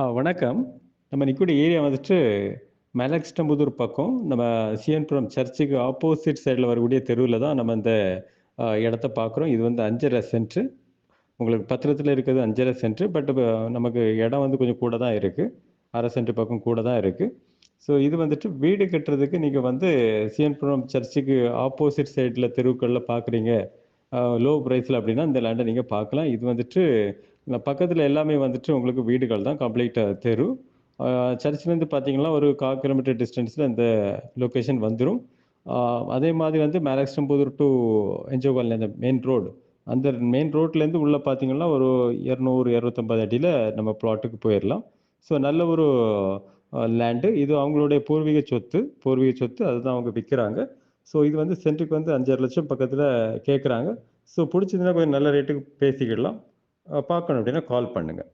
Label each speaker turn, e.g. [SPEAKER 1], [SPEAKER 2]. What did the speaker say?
[SPEAKER 1] ஆ வணக்கம். நம்ம நிக்கக்கூடிய ஏரியா வந்துட்டு மேலக்ஸ்டம்புதூர் பக்கம், நம்ம சிஎன்புரம் சர்ச்சுக்கு ஆப்போசிட் சைடில் வரக்கூடிய தெருவில் தான் நம்ம இந்த இடத்த பார்க்குறோம். இது வந்து அஞ்சரை சென்ட்ரு உங்களுக்கு பத்திரத்தில் இருக்கிறது அஞ்சரை சென்ட்ரு பட் நமக்கு இடம் வந்து கொஞ்சம் கூட தான் இருக்கு. 1/2 சென்ட் பக்கம் கூட தான் இருக்குது ஸோ இது வந்துட்டு வீடு கட்டுறதுக்கு நீங்கள் வந்து சிஎன்புரம் சர்ச்சுக்கு ஆப்போசிட் சைடில் தெருவுக்களில் பார்க்குறீங்க. லோ ப்ரைஸில் அப்படின்னா இந்த லேண்டை நீங்கள் பார்க்கலாம். இது வந்துட்டு பக்கத்தில் எல்லாமே வந்துட்டு உங்களுக்கு வீடுகள் தான். கம்ப்ளீட்டாக தெரு. சர்ச்சிலேருந்து சர்ச்லேருந்து பார்த்தீங்கன்னா, ஒரு 1/4 கிலோமீட்டர் டிஸ்டன்ஸில் இந்த லொக்கேஷன் வந்துடும் அதே மாதிரி வந்து மேலக்ஸ்டம்புதூர் டூ என்ஜிஓ காலனி அந்த மெயின் ரோடு. அந்த மெயின் ரோட்லேருந்து உள்ளே பார்த்தீங்கன்னா, ஒரு இரநூறு இரநூத்தம்பது அடியில் நம்ம ப்ளாட்டுக்கு போயிடலாம் ஸோ நல்ல ஒரு லேண்டு. இது அவங்களுடைய பூர்வீக சொத்து. பூர்வீக சொத்து. அதுதான் அவங்க விற்கிறாங்க ஸோ இது வந்து சென்ட்டுக்கு வந்து 5 1/2 லட்சம் பக்கத்தில் கேட்குறாங்க. ஸோ பிடிச்சதுன்னா கொஞ்சம் நல்ல ரேட்டுக்கு பேசிக்கிடலாம். பார்க்கணும் அப்படின்னா கால் பண்ணுங்கள்